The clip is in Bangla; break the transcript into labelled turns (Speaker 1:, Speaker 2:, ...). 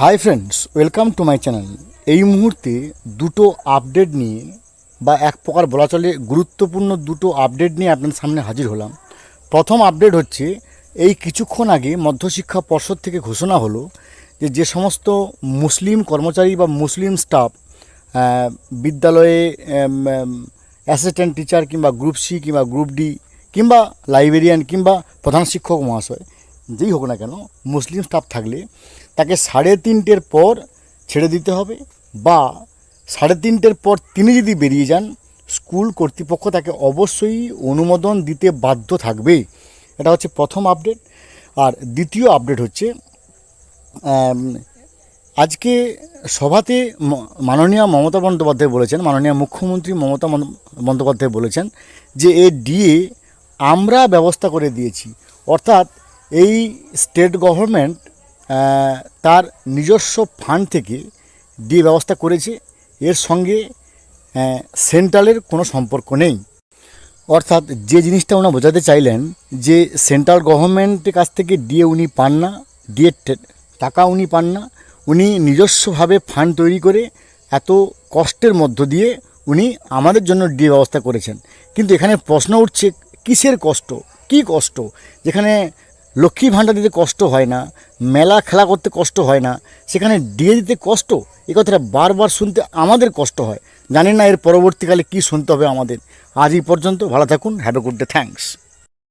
Speaker 1: Hi friends welcome to my channel এই মুহূর্তে দুটো আপডেট নিয়ে বা এক প্রকার বলা চলে গুরুত্বপূর্ণ দুটো আপডেট নিয়ে আপনার সামনে হাজির হলাম। প্রথম আপডেট হচ্ছে, এই কিছুক্ষণ আগে মধ্যশিক্ষা পর্ষদ থেকে ঘোষণা হলো যে যে সমস্ত মুসলিম কর্মচারী বা মুসলিম স্টাফ বিদ্যালয়ে অ্যাসিস্ট্যান্ট টিচার কিংবা গ্রুপ সি কিংবা গ্রুপ ডি কিংবা লাইব্রেরিয়ান কিংবা প্রধান শিক্ষক মহাশয় যেই হোক না কেন, মুসলিম স্টাফ থাকলে তাকে সাড়ে তিনটের পর ছেড়ে দিতে হবে বা সাড়ে তিনটের পর তিনি যদি বেরিয়ে যান, স্কুল কর্তৃপক্ষ তাকে অবশ্যই অনুমোদন দিতে বাধ্য থাকবে। এটা হচ্ছে প্রথম আপডেট আর দ্বিতীয় আপডেট হচ্ছে আজকে সভাতে মাননীয় মমতা বন্দ্যোপাধ্যায় বলেছেন, মাননীয় মুখ্যমন্ত্রী মমতা বন্দ্যোপাধ্যায় বলেছেন যে এ ডিএ আমরা ব্যবস্থা করে দিয়েছি। অর্থাৎ এই স্টেট গভর্নমেন্ট তার নিজস্ব ফান্ড থেকে ডিএ ব্যবস্থা করেছে। এর সঙ্গে সেন্ট্রালের কোনো সম্পর্ক নেই। অর্থাৎ যে জিনিসটা ওনা বোঝাতে চাইলেন যে সেন্ট্রাল গভর্নমেন্টের কাছ থেকে ডিএ উনি পান না ডিএ টাকা উনি পান না, উনি নিজস্বভাবে ফান্ড তৈরি করে এত কষ্টের মধ্য দিয়ে উনি আমাদের জন্য ডিএ ব্যবস্থা করেছেন। কিন্তু এখানে প্রশ্ন উঠছে, কিসের কষ্ট? কি কষ্ট? যেখানে লক্ষ্মী ভাণ্ডার দিতে কষ্ট হয় না, মেলা খেলা করতে কষ্ট হয় না, সেখানে দিয়ে দিতে কষ্ট, এ কথাটা বারবার শুনতে আমাদের কষ্ট হয়। জানি না এর পরবর্তীকালে কি শুনতে হবে আমাদের। আজ এই পর্যন্ত, ভালো থাকুন have a good day thanks